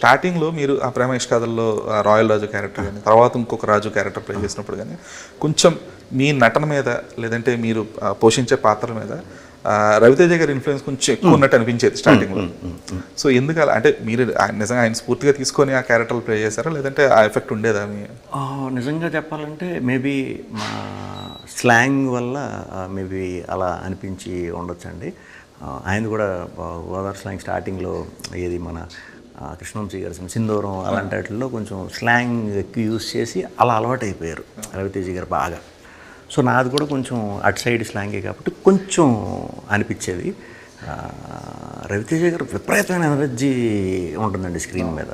స్టార్టింగ్లో మీరు ఆ ప్రేమ ఇష్కాదల్లో ఆ రాయల్ రాజు క్యారెక్టర్ కానీ తర్వాత ఇంకొక రాజు క్యారెక్టర్ ప్లే చేసినప్పుడు కానీ కొంచెం మీ నటన మీద లేదంటే మీరు పోషించే పాత్రల మీద రవితేజ గారి ఇన్ఫ్లుయెన్స్ కొంచెం ఎక్కువ ఉన్నట్టు అనిపించేది స్టార్టింగ్లో. సో ఎందుకు అలా అంటే మీరు నిజంగా ఆయన స్ఫూర్తిగా తీసుకొని ఆ క్యారెక్టర్ ప్లే చేశారా? లేదంటే ఆ ఎఫెక్ట్ ఉండేదా మీ? నిజంగా చెప్పాలంటే మేబీ మా స్లాంగ్ వల్ల మేబీ అలా అనిపించి ఉండొచ్చండి. ఆయన కూడా గోదావరి స్లాంగ్ స్టార్టింగ్లో ఏది మన కృష్ణవంశీ గారి సింధూరం అలాంటి వాటిల్లో కొంచెం స్లాంగ్ ఎక్కువ యూస్ చేసి అలా అలవాటు అయిపోయారు రవితేజ గారు బాగా. సో నాది కూడా కొంచెం అటు సైడ్ స్లాంగే కాబట్టి కొంచెం అనిపించేది. రవితేజ గారు విపరీతమైన ఎనర్జీ ఉంటుందండి స్క్రీన్ మీద.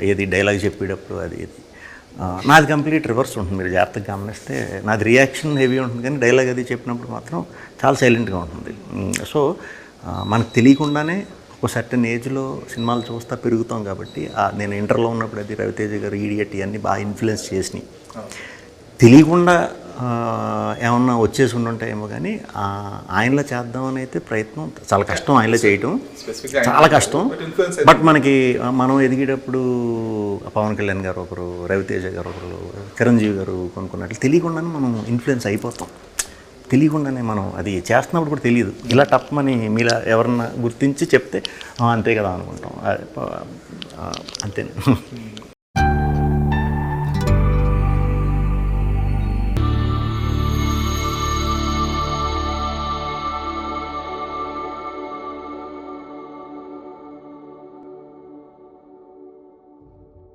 ఏది డైలాగ్ చెప్పేటప్పుడు అది ఆ, నాది కంప్లీట్ రివర్స్ ఉంటుంది. మీరు జాగ్రత్తగా గమనిస్తే నాది రియాక్షన్ హెవీ ఉంటుంది కానీ డైలాగ్ అది చెప్పినప్పుడు మాత్రం చాలా సైలెంట్గా ఉంటుంది. సో మనకు తెలియకుండానే ఒక సర్టన్ ఏజ్లో సినిమాలు చూస్తా పెరుగుతాం కాబట్టి నేను ఇంటర్లో ఉన్నప్పుడు అది రవితేజ గారు ఈడియట్ ఇవన్నీ బాగా ఇన్ఫ్లుయెన్స్ చేసినాయి. తెలియకుండా ఏమన్నా వచ్చేసి ఉండుంటాయేమో కానీ ఆయనలో చేద్దామని అయితే ప్రయత్నం చాలా కష్టం ఆయనలో చేయటం. చాలా కష్టం. బట్ మనకి మనం ఎదిగేటప్పుడు పవన్ కళ్యాణ్ గారు ఒకరు రవితేజ గారు ఒకరు చిరంజీవి గారు కొనుక్కున్నట్లు తెలియకుండానే మనం ఇన్ఫ్లుయెన్స్ అయిపోతాం. తెలియకుండానే మనం అది చేస్తున్నప్పుడు కూడా తెలియదు. ఇలా తప్పమని మీలా ఎవరన్నా గుర్తించి చెప్తే అంతే కదా అనుకుంటాం. అంతే